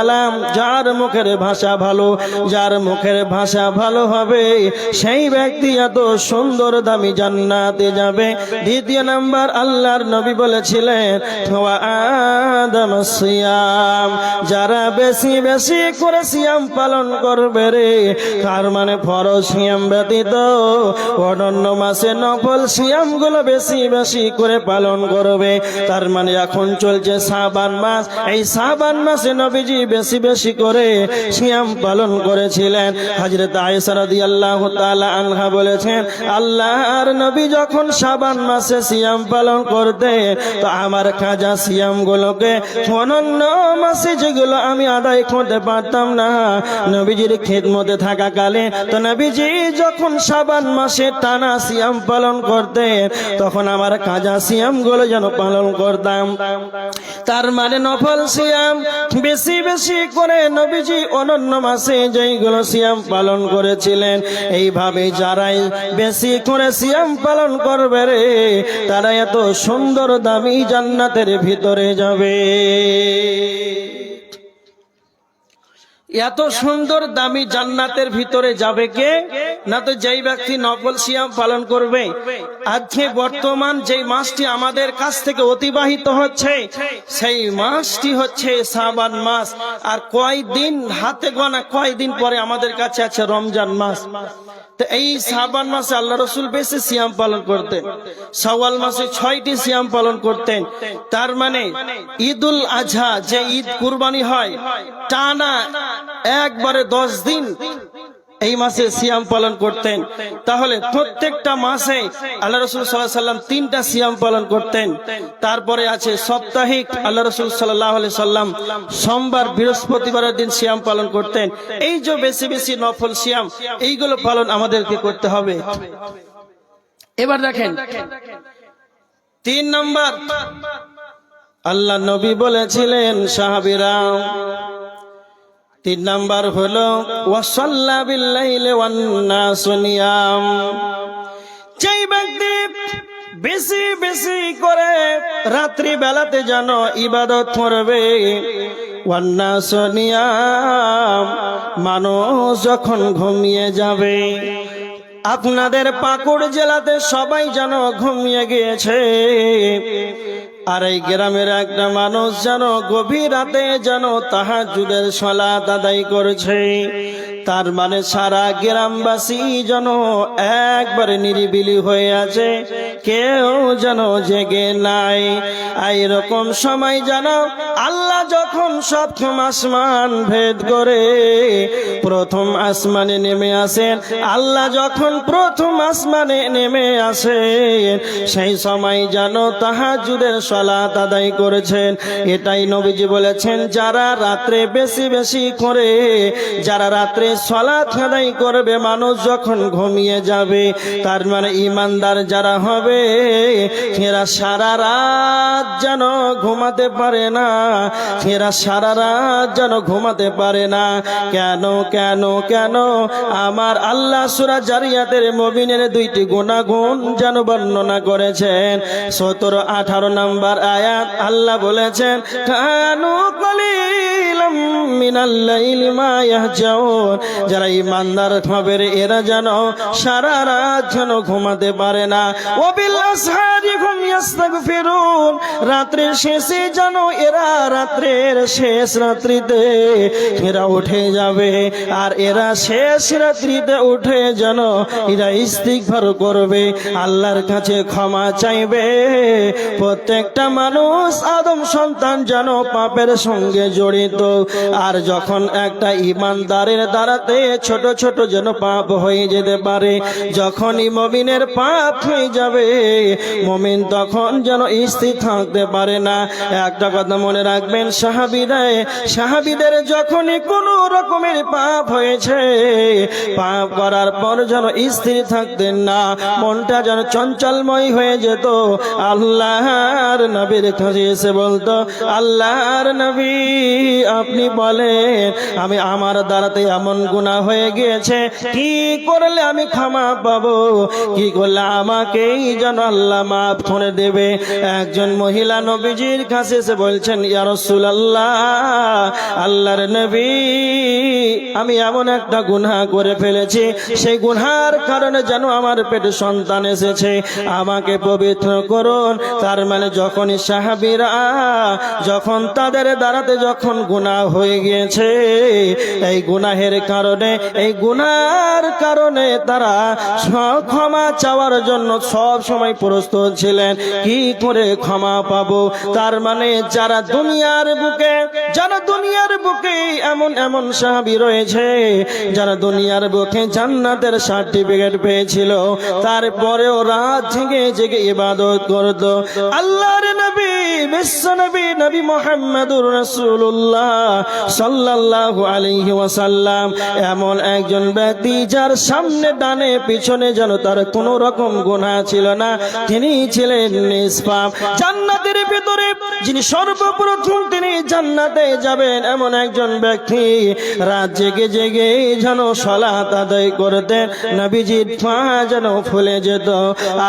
আলাম যার মুখের ভাষা ভালো, যার মুখের ভাষা ভালো হবে, সেই ব্যক্তি এত সুন্দর দামি জান্নাতে যাবে। দ্বিতীয় নাম্বার, আল্লাহর নবী বলেছিলেন যারা বেশি বেশি করে সিয়াম পালন করবে রে, তার মানে ফরজ সিয়াম ব্যতীত অনন্য মাসে নফল সিয়ামগুলো বেশি বেশি করে পালন করবে। তার মানে এখন চলছে সাবান মাস। এই সাবান মাসে নবীজি বেশি বেশি করে সিয়াম পালন করেছিলেন। হজরত আয়েশা রাদিয়াল্লাহু তাআলা আনহা বলেছেন, আল্লাহর নবী যখন সাবান মাসে সিয়াম পালন করতে, তো আমার খাজা সিয়াম গুলোকে অনন্য মাসে যেগুলো আমি আদায় করতে পারতাম না, নবীজির খেদমতে থাকাকালে, তো নবীজি যখন সাবান মাসে টানা সিয়াম পালন করতে, তখন আমার কাজা সিয়ামগুলো যেন পালন করতাম। তার মানে নফল সিয়াম বেশি বেশি করে নবীজি অনন্য মাসে যেইগুলো পালন করেছিলেন, এইভাবে যারাই বেশি করে পালন করবে রে, তারা এত সুন্দর দামি জান্নাতের ভিতরে যাবে। এত সুন্দর দামি জান্নাতের ভিতরে যাবে কে? না তো যেই ব্যক্তি নকল সিয়াম পালন করবে। আজকে বর্তমান যেই মাসটি আমাদের কাছ থেকে অতিবাহিত হচ্ছে, সেই মাসটি হচ্ছে সাবান মাস। আর কয়দিন হাতে গোনা, কয়দিন পরে আমাদের কাছে আছে রমজান মাস। তো এই সাবান মাসে আল্লাহ রসুল বেশি সিয়াম পালন করতেন। সওয়াল মাসে ছয়টি সিয়াম পালন করতেন। তার মানে ঈদুল আজহা যে ঈদ কুরবানি হয়, টানা একবারে দশ দিন এই মাসে সিয়াম পালন করতেন। তাহলে প্রত্যেকটা মাসে আল্লাহ রসুল সাল্লাহ সাল্লাম তিনটা সিয়াম পালন করতেন। তারপরে আছে সাপ্তাহিক আল্লাহ রসুল সাল্লাহ সাল্লাম সোমবার, বৃহস্পতিবারের দিন সিয়াম পালন করতেন। এই যে বেশি বেশি নফল সিয়াম, এইগুলো পালন আমাদেরকে করতে হবে। এবার দেখেন, তিন নম্বর, আল্লাহ নবী বলেছিলেন সাহাবিরাম তিন নাম্বার হলো, ওয়াসাল্লা বিল্লাইলে ওয়ান্নাসু নিয়াম। যেই ব্যক্তি বেশি বেশি করে রাত্রি বেলাতে যেন ইবাদত করবে ওয়ান্না নিয়াম, মানুষ যখন ঘুমিয়ে যাবে আপনাদের পাকুড় জেলাতে সবাই যেন ঘুমিয়ে গিয়েছে। আর এই গ্রামের একটা মানুষ যেন গভীর রাতে যেন তাহাজুদের সলাত দাদাই করছে। তার মানে সারা গ্রামবাসী যেন একবারে নিরিবিলি হয়ে আছে। কেউ যেন জেগে নাই। এইরকম সময় যেন আল্লাহ যখন সপ্তম আসমান ভেদ করে প্রথম আসমানে নেমে আসেন, আল্লাহ যখন প্রথম আসমানে নেমে আসেন, সেই সময় যেন তাহাজুদের সলাত আদায় করেছেন। এটাই নবীজি বলেছেন, যারা রাত্রে বেশি বেশি করে, যারা রাত্রে সলাত আদায় করবে, মানুষ যখন ঘুমিয়ে যাবে, তার মানে ইমানদার যারা হবে, এরা সারা রাত যেন ঘুমাতে পারে না। এরা সারা রাত যেন ঘুমাতে পারে না। কেন কেন কেন? আমার আল্লাহ সুরা জারিয়াতের মবিনের দুইটি গুণাগুণ যেন বর্ণনা করেছেন। সতেরো আঠারো নাম্বার আয়াত আল্লাহ বলেছেন, কানু ইয়াহজাউন যারা ইমানদার হবে এরা যেন সারা রাত যেন ঘুমাতে পারে না। রাত্রের শেষে যেন এরা রাত্রের শেষ রাত্রিতে এরা উঠে যাবে। আর এরা শেষ রাত্রিতে উঠে যেন এরা ইস্তিগফার করবে। আল্লাহর কাছে ক্ষমা চাইবে। প্রত্যেকটা মানুষ আদম সন্তান যেন পাপের সঙ্গে জড়িত। আর যখন একটা ইমানদারের দ্বারাতে ছোট ছোট যেন পাপ হয়ে যেতে পারে, যখনই মমিনের পাপ হয়ে যাবে, মমিন তখন যেন স্থির থাকতে পারে না। একটা কথা মনে রাখবেন সাহাবিদায় সাহাবিদের যখনই কোনো রকমের পাপ হয়েছে, পাপ করার পর যেন স্থির থাকতেন না, মনটা যেন চঞ্চলময় হয়ে যেত। আল্লাহর নবীর কাছে এসে বলতো, আল্লাহর নবী, আপনি বলেন বলেন, আমি আমার দ্বারাতে এমন গুণা হয়ে গিয়েছে, কি করলে আমি ক্ষমা পাবো? কি করলে আমাকেই যেন আল্লাহ মাফ করে দেবে? একজন মহিলা নবীজির কাছে এসে বলছেন, ইয়া রাসূলুল্লাহ, আল্লাহর নবী, আমি এমন একটা গুনাহ করে ফেলেছি, সেই গুনহার কারণে যেন আমার পেটে সন্তান এসেছে, আমাকে পবিত্র করুন। তার মানে যখনই সাহাবিরা, যখন তাদের দ্বারাতে যখন গুনাহ হয়ে গিয়েছে। এই গুনাহের কারণে, এই গুনার কারণে তারা ক্ষমা চাওয়ার জন্য সব সময় প্রস্তুত ছিলেন। কি করে ক্ষমা পাবো? তার মানে যারা দুনিয়ার বুকে, যারা দুনিয়ার বুকে এমন এমন সাহাবি রয়েছে, যারা দুনিয়ার বুকে জান্নাতের সার্টিফিকেট পেয়েছিল, তারপরেও রাত জেগে জেগে ইবাদত করত। আল্লাহর নবী এমন একজন ব্যক্তি যার সামনে ডানে পিছনে যেন তার রকম গুনাহ ছিল না, তিনি ছিলেন জান্নাতের যিনি সর্বপ্রথম তিনি জান্নাতে যাবেন, এমন একজন ব্যক্তি রাত জেগে জেগে যেন সলাত আদায় করতেন, নবীজির পা যেন ফুলে যেত।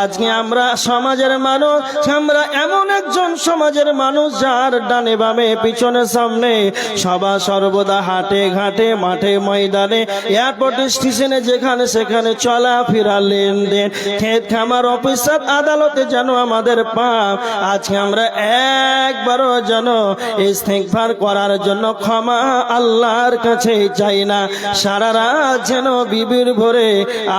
আজকে আমরা সমাজের মানুষ, আমরা এমন একজন সমাজের মানুষ যার ডানে বামে, পিছনে সামনে সবা সর্বদা হাটে ঘাটে, মাঠে ময়দানে এয়ারপোর্ট স্টেশনে যেখানে সেখানে চলা ফেরা লেনদেন, ক্ষেত খামার অফিসার আদালতে যেন আমাদের পাপ। আজকে আমরা একবারও যেন ইস্তেগফার করার জন্য ক্ষমা আল্লাহর কাছে চাই না। সারা রাত যেন বিবির ভরে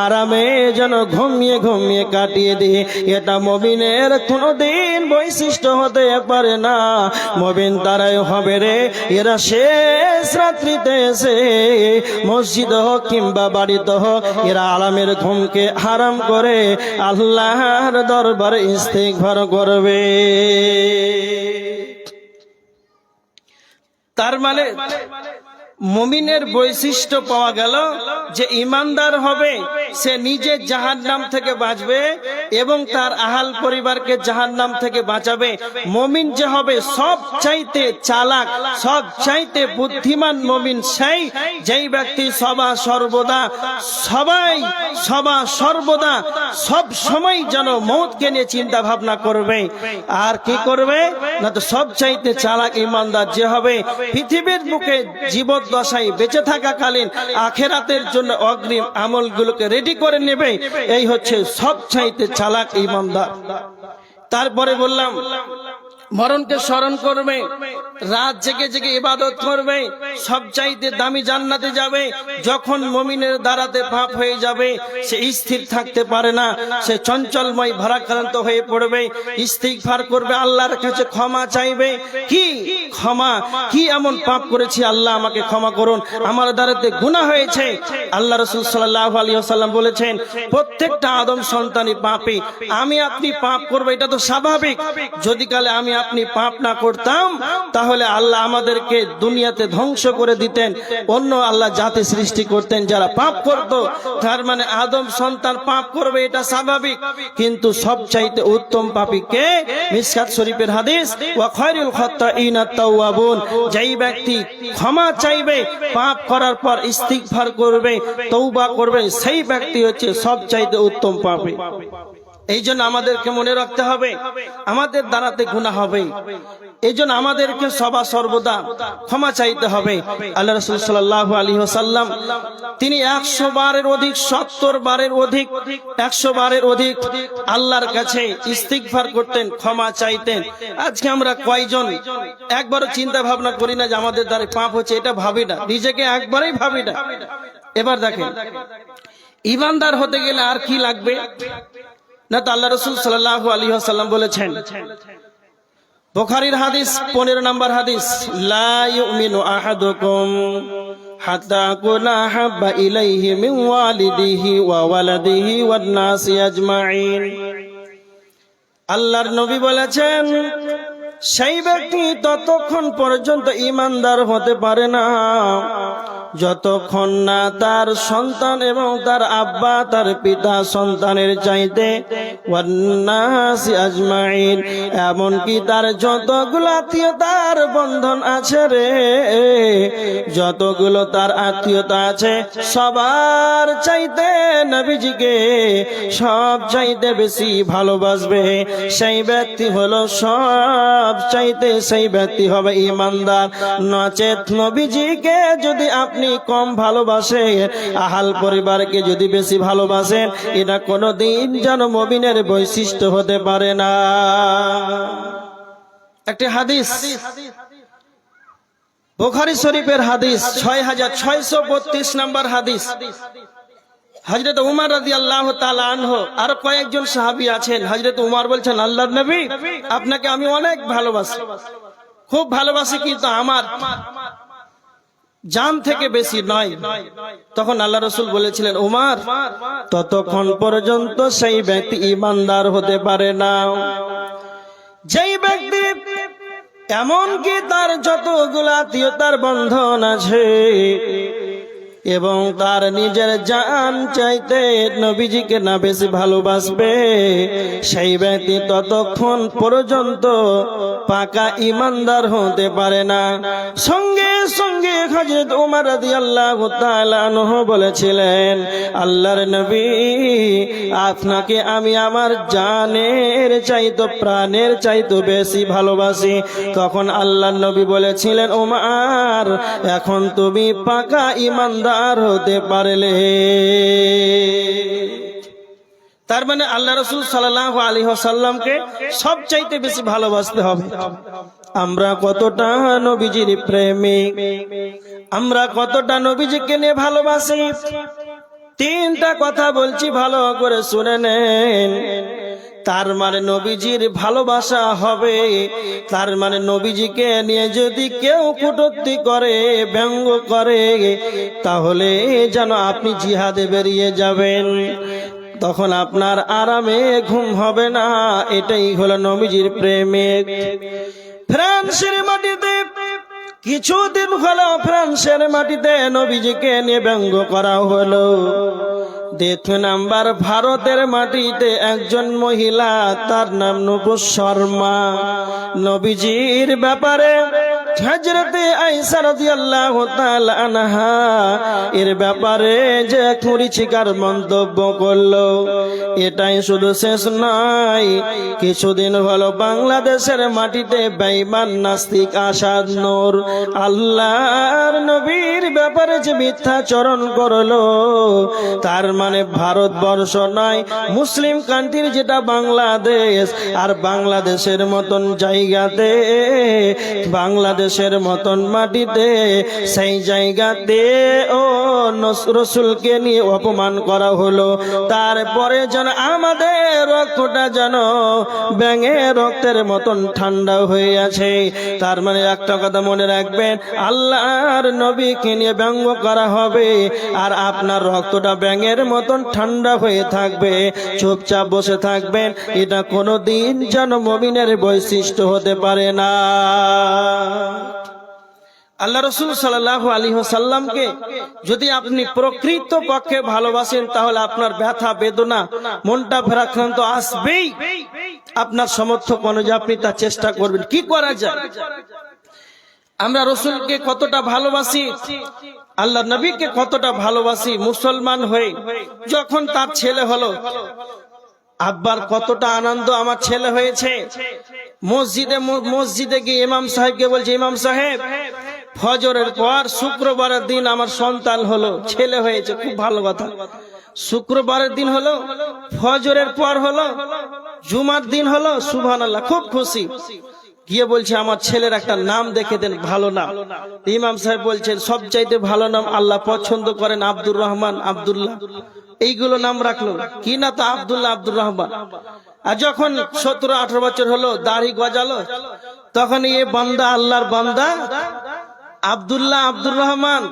আরামে যেন ঘুমিয়ে ঘুমিয়ে কাটিয়ে দিই এটা মবিনের কোনোদিন বৈশিষ্ট্য হতে পারে না। মবিন তারাই হবে রে। এরা শেষ রাত্রিতে এসে মসজিদ হোক কিংবা বাড়িতে হোক, এরা আলামের ঘুমকে হারাম করে আল্লাহর দরবারে ইস্তেগফার করবে। তার মানে মুমিনের বৈশিষ্ট্য পাওয়া গেল যে ইমানদার হবে, সে নিজে জাহান নাম থেকে বাঁচবে এবং তার আহাল পরিবারকে জাহান নাম থেকে বাঁচাবে। মমিন যে হবে সব চাইতে চালাক সব চাইতে বুদ্ধিমান মমিন সেই যেই ব্যক্তি সবা সর্বদা, সবাই সবা সর্বদা সব সময় যেন মৌতকে নিয়ে চিন্তা ভাবনা করবে। আর কি করবে? না তো সব চাইতে চালাক ইমানদার যে হবে, পৃথিবীর বুকে জীবদ্দশায় বেঁচে থাকাকালীন আখেরাতের জন্য অগ্রিম আমলগুলোকে রেডি করে নেবে। এই হচ্ছে সব চাইতে চালাক ইমানদার। তারপরে বললাম, মরণকে স্মরণ করবে। রাত জেগে জেগে ইবাদত করবে, সব চাইতে দামি জান্নাতে যাবে, যখন মমিনের দ্বারাতে পাপ হয়ে যাবে, সে স্থির থাকতে পারে না, সে চঞ্চলময়, ভারাক্রান্ত হয়ে পড়বে, ইস্তিগফার করবে, আল্লাহর কাছে ক্ষমা চাইবে। কি? ক্ষমা। কি এমন পাপ করেছি? আল্লাহ আমাকে ক্ষমা করুন। আমার দ্বারাতে গুনাহ হয়েছে। আল্লাহ রসুল সাল্লাহ আলী সাল্লাম বলেছেন, প্রত্যেকটা আদম সন্তানই পাপে। আমি আপনি পাপ করব, এটা তো স্বাভাবিক। যদি কালে আমি আপনি পাপ না করতাম, তাহলে আল্লাহ আমাদেরকে দুনিয়াতে ধ্বংস করে দিতেন, অন্য আল্লাহ জাতি সৃষ্টি করতেন যারা পাপ করত। তার মানে আদম সন্তান পাপ করবে, এটা স্বাভাবিক। কিন্তু সব চাইতে উত্তম পাপী কে? মিসকাত শরীফের হাদিস, ওয়া তাওয়াবুন যেই ব্যক্তি ক্ষমা চাইবে, পাপ করার পর ইস্তিগফার করবে তৌবা করবে, সেই ব্যক্তি হচ্ছে সব চাইতে উত্তম পাপী। এই জন্য আমাদেরকে মনে রাখতে হবে, আমাদের দ্বারাতে গুণা হবে। এই জন্য আমাদেরকে সবা সর্বদা ক্ষমা চাইতে হবে। আল্লাহ রসুল সাল্লাহ আলী সাল্লাম তিনি একশো বারের অধিক, সত্তর বারের অধিক, একশো বারের অধিক আল্লাহর কাছে ইস্তিগফার করতেন, ক্ষমা চাইতেন। আজকে আমরা কয়জন একবারও চিন্তা ভাবনা করি না যে আমাদের দ্বারা পাপ হচ্ছে, এটা ভাবি না। নিজেকে একবারেই ভাবি না। এবার দেখেন, ইমানদার হতে গেলে আর কি লাগবে? না তো আল্লাহ রসুল সাল্লাহ আলী সাল্লাম বলেছেন। বুখারীর হাদিস, পনেরো নম্বর হাদিস, লা ইউমিনু আহাদুকুম হাত্তা কুনা হাব্বা ইলাইহি মিন আল্লাহর নবী বলেছেন, সেই ব্যক্তি ততক্ষণ পর্যন্ত ইমানদার হতে পারে না। যতক্ষণ না তার সন্তান এবং তার আব্বা, তার পিতা সন্তানের চাইতে আজমাইন, এমনকি তার যতগুলো আত্মীয়তার বন্ধন আছে রে, যতগুলো তার আত্মীয়তা আছে, সবার চাইতে নবীজিকে সব চাইতে বেশি ভালোবাসবে। সেই ব্যক্তি হলো সব চাইতে, সেই ব্যক্তি হবে ইমানদার। নচেত নবীজিকে যদি আপনি কম ভালোবাসেন। আহাল পরিবারকে যদি বেশি ভালোবাসেন, এটা কোনো দিন যেন মবিনের বৈশিষ্ট্য হতে পারে না। একটি হাদিস, বুখারী শরীফের হাদিস ছয় হাজার ছয়শো বত্রিশ নম্বর হাদিস। হজরত উমার রাজি আল্লাহ আনহ আর কয়েকজন সাহাবি আছেন। হজরত উমার বলছেন আল্লাহ নবী, আপনাকে আমি অনেক ভালোবাসি। খুব ভালোবাসি কিন্তু আমার। জান থেকে বেশি নয়। তখন আল্লাহ রসুল বলেছিলেন উমার ততক্ষণ পর্যন্ত সেই ব্যক্তি ইমানদার হতে পারে না। যেই ব্যক্তি এমনকি তার যতগুলা আত্মীয়তার বন্ধন আছে এবং তার নিজের জান চাইতে নবীজিকে না বেশি ভালোবাসবে সেই ব্যক্তি ততক্ষণ পর্যন্ত পাকা ইমানদার হতে পারে না। সঙ্গে সঙ্গে হজরত উমার রাদিয়াল্লাহু তাআলা আনহু বলেছিলেন, আল্লাহর নবী, আপনাকে আমি আমার জানের চাইতো, প্রাণের চাইতো বেশি ভালোবাসি। তখন আল্লাহর নবী বলেছিলেন, উমার, এখন তুমি পাকা ইমানদার হতে পারলে। তার মানে আল্লাহ রসুল সাল্লাহ আলী সাল্লামকে সব চাইতে বেশি ভালোবাসতে হবে। আমরা কতটা নবীজির প্রেমিক আমরা কতটা নবীজিকে নিয়ে ভালোবাসি? তিনটা কথা বলছি, ভালো করে শুনে নেন। তার মানে নবীজির ভালোবাসা হবে। তার মানে নবীজিকে নিয়ে যদি কেউ কুটত্তি করে, ব্যঙ্গ করে, তাহলে যেন আপনি জিহাদে বেরিয়ে যাবেন। তখন আপনার আরামে ঘুম হবে না। এটাই হলো নবীজির প্রেমিক ফ্রান্সের মাটিতে, কিছুদিন হলো ফ্রান্সের মাটিতে নবীজিকে নিয়ে ব্যঙ্গ করা হলো। দ্বিতীয় নাম্বার, ভারতের মাটিতে একজন মহিলা, তার নাম নবু শর্মা। নবীজির ব্যাপারে হজরতে আইসা রাদিয়াল্লাহু আনহা, এর ব্যাপারে যে কুরিচিকার মন্তব্য করল, এটাই শুধু শেষ নয় কিছুদিন হলো বাংলাদেশের মাটিতে বেঈমান নাস্তিক আসাদ নূর। আল্লাহর নবীর ব্যাপারে যে মিথ্যাচরণ করল, তার মানে ভারতবর্ষ নয়, মুসলিম কান্ট্রির যেটা বাংলাদেশ, আর বাংলাদেশের মতন জায়গাতে বাংলাদেশের মতন মাটিতে, সেই জায়গাতে ও রসুলকে নিয়ে অপমান করা হলো। তারপরে যেন আমাদের রক্তটা যেন ব্যাঙে রক্তের মতন ঠান্ডা হয়ে আছে। তার মানে একটা কথা মনে রাখবেন, আল্লাহর নবীকে নিয়ে ব্যঙ্গ করা হবে আর আপনার রক্তটা ব্যাঙের মতন ঠান্ডা হয়ে থাকবে। চুপচাপ বসে থাকবেন, এটা কোনো দিন যেন মমিনের বৈশিষ্ট্য হতে পারে না। আল্লাহ রসুল সাল্লাহ আলী সাল্লামকে যদি আপনি প্রকৃত পক্ষে ভালোবাসেন, তাহলে আপনার ব্যথা, বেদনা, মনটা ফেরাক্রান্ত আসবেই। আপনার সমর্থক অনুযায়ী আপনি তার চেষ্টা করবেন। কি করা যায়? আমরা রসুলকে কতটা ভালোবাসি, আল্লাহ নবীকে কতটা ভালোবাসি মুসলমান হয়ে, যখন তার ছেলে হলো, আব্বার কতটা আনন্দ আমার ছেলে হয়েছে মসজিদে মসজিদে গিয়ে ইমাম সাহেবকে বলছে, ইমাম সাহেব, ফজরের পর শুক্রবারের দিন আমার সন্তান হলো, ছেলে হয়েছে, খুব ভালো কথা। শুক্রবারের দিন হলো, ফজরের পর হলো, জুমার দিন হলো সুবহান আল্লাহ খুব খুশি। গিয়ে বলছে, আমার ছেলের একটা নাম দেখে দেন, ভালো নাম। ইমাম সাহেব বলছেন, সবচাইতে ভালো নাম আল্লাহ পছন্দ করেন আব্দুর রহমান আব্দুল্লাহ। এইগুলো নাম রাখল। কি না তো আব্দুল্লাহ আব্দুর রহমান? আর যখন সতেরো, আঠারো বছর হলো, দাড়ি গজালো তখন এ বান্দা আল্লাহর বান্দা, আবদুল্লাহ আব্দুর রহমান,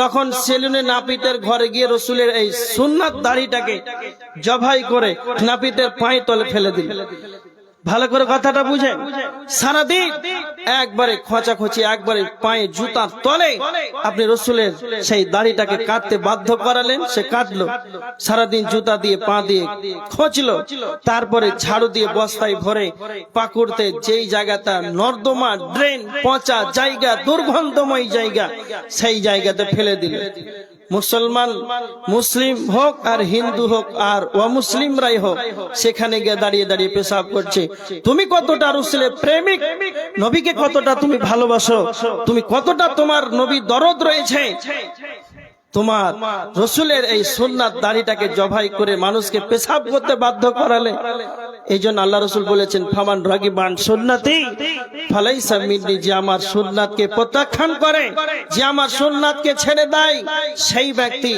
তখন সেলুনে নাপিতের ঘরে গিয়ে রসুলের এই সুন্নাত দাড়িটাকে জবাই করে নাপিতের পায়ে তলে ফেলে দিল। ভালো করে কথাটা বুঝেন সারাদিন একবারে খোঁচাখুচি, একবারে পায়ে জুতার তলে আপনি রসুলের সেই দাড়িটাকে কাটতে বাধ্য করালেন, সে কাটলো। সারাদিন জুতা দিয়ে, পা দিয়ে খোঁচলো। তারপরে ঝাড়ু দিয়ে বস্তায় ভরে পাকুড়তে যেই জায়গাটা নর্দমা ড্রেন, পচা জায়গা, দুর্গন্ধময় জায়গা, সেই জায়গাতে ফেলে দিল। মুসলমান, মুসলিম হোক আর হিন্দু হোক আর অমুসলিমরাই হোক, সেখানে গিয়ে দাঁড়িয়ে দাঁড়িয়ে পেশাব করছে। তুমি কতটা রুসলে প্রেমিক? নবীকে কতটা তুমি ভালোবাসো? তুমি কতটা তোমার নবী দরদ রয়েছে? তোমার রসুলের এই সুন্নাত দাড়িটাকে জবাই করে মানুষকে পেশাব করতে বাধ্য করালে। এই জন্য আল্লাহ রসুল বলেছেন ফামান রাগিবান সুন্নাতি ফালাই সামিনী যে আমার সুন্নাতকে প্রত্যাখ্যান করে যে আমার সুন্নাতকে ছেড়ে দেয় সেই ব্যক্তি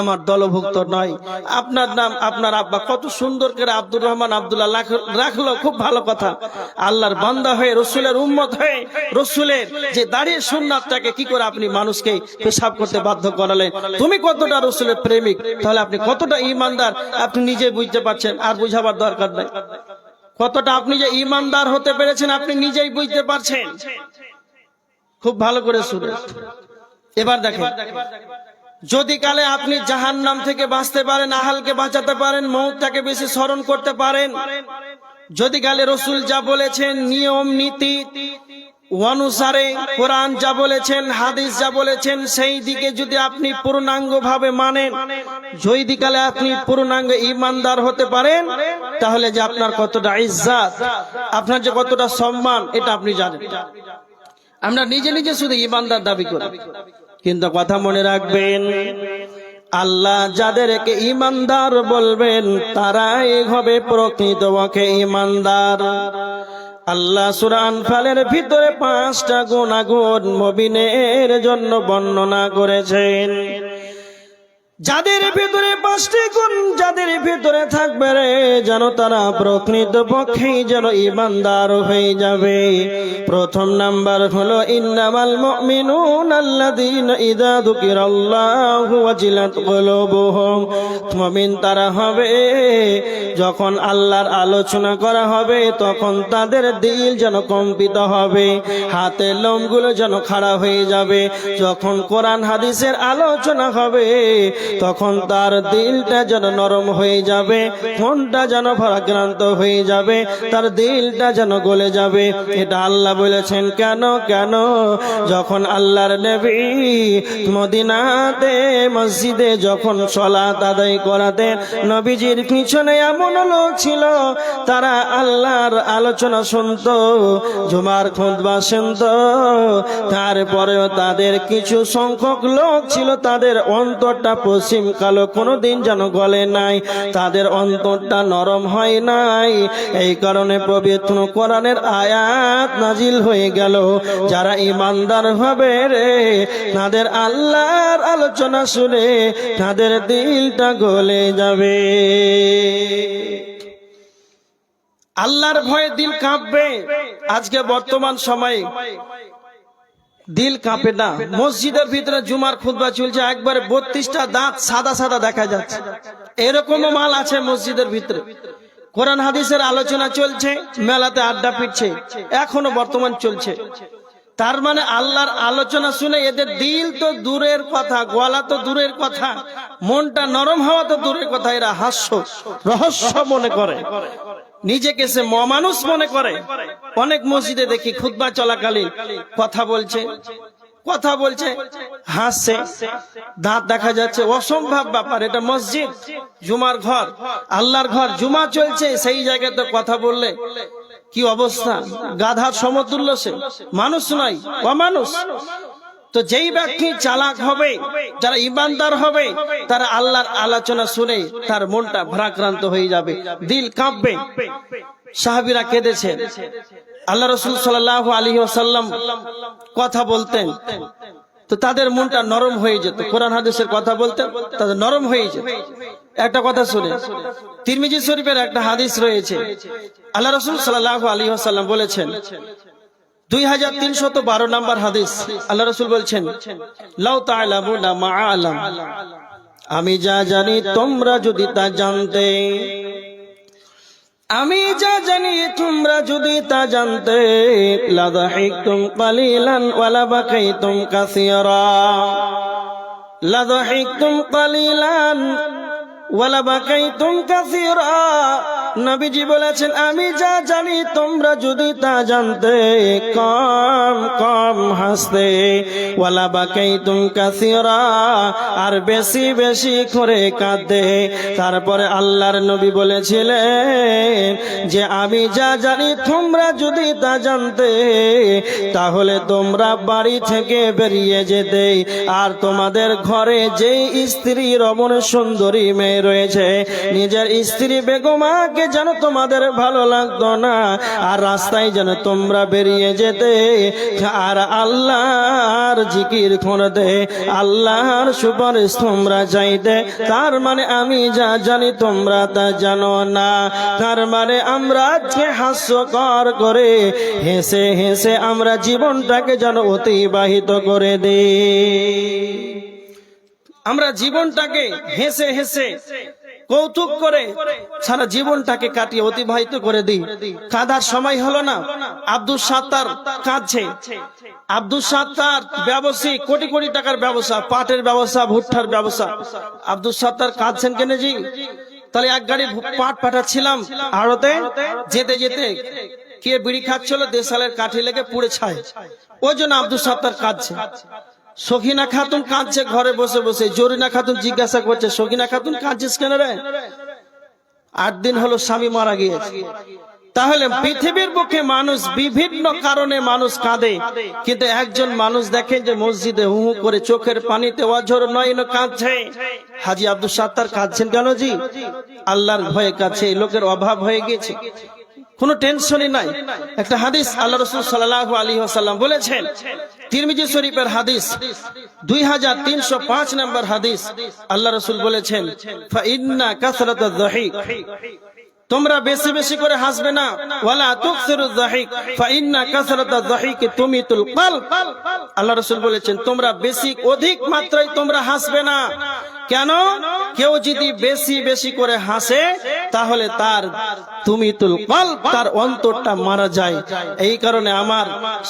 আমার দলভুক্ত নয়। আপনার নাম আপনার আব্বা কত সুন্দর করে আব্দুর রহমান আব্দুল্লাহ রাখল খুব ভালো কথা। আল্লাহর বান্দা হয়ে রসুলের উম্মত হয়ে রসুলের যে দাঁড়িয়ে সুন্নাতটাকে কি করে আপনি মানুষকে পেশাব করতে বাধ্য করালেন? তুমি কতটা রসুলের প্রেমিক? তাহলে আপনি কতটা ইমানদার? আপনি নিজে বুঝতে পারছেন, আর বুঝাবার দরকার নাই। কতটা আপনি যে ইমানদার হতে পেরেছেন, আপনি নিজেই বুঝতে পারছেন। খুব ভালো করে শুনে এবার দেখেন, যদি কালে আপনি জাহান নাম থেকে বাঁচতে পারেন, আহালকে বাঁচাতে পারেন, মৌতটাকে বেশি স্মরণ করতে পারেন, যদি কালে রসুল যা বলেছেন, নিয়ম, নীতি অনুসারে কোরআন যা বলেছেন, হাদিস যা বলেছেন, সেই দিকে যদি আপনি পূর্ণাঙ্গ ভাবে মানেন, যদি কালে আপনি পূর্ণাঙ্গ ইমানদার হতে পারেন, তাহলে যে আপনার কতটা ইজ্জাত, আপনার যে কতটা সম্মান, এটা আপনি জানেন। আমরা নিজে নিজে শুধু ইমানদার দাবি করি। কিন্তু কথা মনে রাখবেন, আল্লাহ যাদেরকে ইমানদার বলবেন, তারাই হবে প্রকৃতপক্ষে ইমানদার আল্লাহ সুরান ফালের ভিতরে পাঁচটা গুণাগুণ মবিনের জন্য বর্ণনা করেছেন। যাদের ভেতরে পাঁচটি গুণ, যাদের ভেতরে থাকবে রে, যেন তারা প্রকৃত পক্ষেই যেন ইমানদার হয়ে যাবে। প্রথম নাম্বার হলো, ইন্নামাল মুমিনুন আল্লাযীনা ইযা যুকিরাল্লাহু ওয়াজিলাত কুলুবুহুম। মুমিন তারা হবে, যখন আল্লাহর আলোচনা করা হবে, তখন তাদের দিল যেন কম্পিত হবে, হাতের লোমগুলো যেন খাড়া হয়ে যাবে। যখন কোরআন হাদিসের আলোচনা হবে তখন তার দিলটা যেন নরম হয়ে যাবে, মনটা যেন ভারাক্রান্ত হয়ে যাবে, তার দিলটা যেন গলে যাবে। এটা আল্লাহ বলেছেন, কেন কেন? যখন আল্লাহর নবী মদিনাতে, মসজিদে যখন সলাত আদায় করাতেন, নবীজির পিছনে এমন লোক ছিল, তারা আল্লাহর আলোচনা শুনতো, জুমার খুদবা শুনতো। তারপরেও তাদের কিছু সংখ্যক লোক ছিল, তাদের অন্তরটা পশ্চিম কালো কোনোদিন যেন গলে নাই। তাদের অন্তরটা নরম হয় নাই। এই কারণে পবিত্র কোরআনের আয়াত নাজিল হয়ে গেল। যারা ইমানদার হবে রে, তাদের আল্লাহর আলোচনা শুনে তাদের দিলটা গলে যাবে। আল্লাহর ভয়ে দিল কাঁপবে। আজকে বর্তমান সময়ে দিল কাঁপে না। মসজিদের ভিতরে জুমার খুতবা চলছে, একবারে বত্রিশটা দাঁত সাদা সাদা দেখা যাচ্ছে। এরকমও মাল আছে মসজিদের ভিতরে। কোরআন হাদিসের আলোচনা চলছে, মেলাতে আড্ডা পিটছে, এখনও বর্তমান চলছে। তার মানে আল্লাহর আলোচনা শুনে এদের দিল তো দূরের কথা, গলা তো দূরের কথা, মনটা নরম হওয়া তো দূরের কথা, এরা হাস্য, রহস্য মনে করে। নিজেকে সে মানুষ মনে করে। অনেক মসজিদে দেখি খুতবা চলাকালীন কথা বলছে কথা বলছে, হাসছে। দাঁত দেখা যাচ্ছে, অসম্ভব ব্যাপার, এটা মসজিদ, জুমার ঘর, আল্লাহর ঘর, জুমা চলছে, সেই জায়গাতে কথা বললে কি অবস্থা? গাধার সমতুল্য সে, মানুষ নয়, অমানুষ। তো যেই ব্যক্তি চালাক হবে, যারা ইমানদার হবে, তারা আল্লাহর আলোচনা শুনে তার মনটা ভ্রাক্রান্ত হয়ে যাবে, দিল কাঁপবে। সাহাবিরা কেঁদেছেন আল্লাহ রসুল সাল্লাহ আলী সাল্লাম কথা বলতেন, তো তাদের মনটা নরম হয়ে যেত। কোরআন হাদিসের কথা বলতেন, তাদের নরম হয়ে যেত। একটা কথা শুনে, তিরমিজি শরীফের একটা হাদিস রয়েছে। আল্লাহ রসুল সাল্লাহ আলী সাল্লাম বলেছেন দুই হাজার তিনশত বারো নম্বর হাদিস। আল্লাহ রসুল বলছেন, লাউ মা আলাম। আমি যা জানি তোমরা যদি তা জানতে। আমি যা জানি তোমরা যদি তা জানতে। লাদাহিকতুম কালিলান ওয়ালা বাকাইতুম কাসীরা। লাদাহিকতুম কালিলান ওয়ালা বাকাইতুম কাসীরা। নবীজি বলেছেন, আমি যা জানি তোমরা যদি তা জানতে কম কম হাসতে, ওয়ালা বাকাইতুম কাসীরা, আর বেশি বেশি করে কাঁদতে। তারপরে আল্লাহর নবী বলেছিলেন যে, আমি যা জানি তোমরা যদি তা জানতে, তাহলে তোমরা বাড়ি থেকে বেরিয়ে যেতে। আর তোমাদের ঘরে যে স্ত্রী রমণ সুন্দরী মেয়ে রয়েছে, নিজের স্ত্রী বেগমাকে যেন তোমাদের ভালো লাগতো না, আর রাস্তায় যেন তোমরা বেরিয়ে যেতে। আর আল্লাহর জিকির করতে আল্লাহর সুপারিশ তোমরা চাইতে। তার মানে আমি যা জানি তোমরা তা জানো না। তার মানে আমরা যে হাস্যকর করে হেসে হেসে আমরা জীবনটাকে যেন অতিবাহিত করে দিই। আমরা জীবনটাকে হেসে হেসে কৌতুক করে সারা জীবনটাকে কাটিয়ে অতিবাহিত করে দিই। কাঁদার সময় হলো না, আব্দুল সাত্তার কাঁদছে। আব্দুল সাত্তার ব্যবসায়ী কোটি কোটি টাকার ব্যবসা, পাটের ব্যবসা, ভুট্টার ব্যবসা। আব্দুল সাত্তার কাঁদছেন কেন জি? তাহলে এক গাড়ি পাট পাঠাচ্ছিলাম আড়তে যেতে যেতে কে বিড়ি খাচ্ছিল, দেশালের কাঠি লেগে পুড়ে ছায়। ওই জন্য আব্দুল সাত্তার কাঁদছে। সখিনা খাতুন কাঁদছে ঘরে বসে বসে, জরিনা খাতুন জিজ্ঞাসা করছে, সখিনা খাতুন কাঁদছিস কেন রে? আট দিন হলো স্বামী মারা গিয়েছে। তাহলে পৃথিবীর বুকে মানুষ বিভিন্ন কারণে মানুষ কাঁদে, কিন্তু একজন মানুষ দেখেন যে মসজিদে হু হু করে চোখের পানিতে অঝর নয়ন কাঁদছে। হাজি আব্দুল সাত্তার কাঁদছেন কেন জি? আল্লাহর ভয়ে কাছে লোকের অভাব হয়ে গেছে কোনো টেনশনই নাই। একটা হাদিস আল্লাহ রসুল সাল্লাহ আলী সাল্লাম বলেছেন। তিরমিজি শরীফের হাদিস দুই হাজার তিনশো পাঁচ নম্বর হাদিস আল্লাহ রসুল বলেছেন, ফাইন্না কাসরাত যাহিক। তোমরা বেশি বেশি করে হাসবে না। ওয়ালা তুকসিরু যাহিক। ফাইন্না কাসরাত যাহিক তুমিতুল কলব। আল্লাহ রাসূল বলেছেন, তোমরা বেশি অধিক মাত্রায় তোমরা হাসবে না। কেন? কেউ যদি বেশি বেশি করে হাসে, তাহলে তার তুমিতুল কলব, তার অন্তরটা মারা যায়। এই কারণে আমার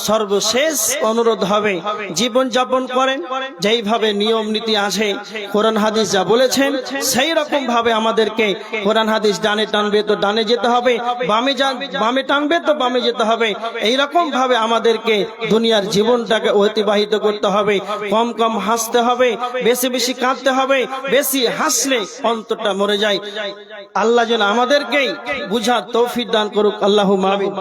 সর্বশেষ অনুরোধ হবে, জীবন যাপন করেন, যেইভাবে নিয়ম নীতি আছে, কোরআন হাদিস যা বলেছেন, সেই রকম ভাবে আমাদেরকে কোরআন হাদিস ডানে টানবে তো ডানে যেতে হবে, বামে বামে টানবে তো বামে যেতে হবে। এই রকম ভাবে আমাদেরকে দুনিয়ার জীবনটাকে অতিবাহিত করতে হবে, কম কম হাসতে হবে, বেশি বেশি কাঁদতে হবে, বেশি হাসলে অন্তরটা মরে যায়। আল্লাহ যেন আমাদেরকেই বুঝার তৌফিক দান করুক। আল্লাহ মাবিন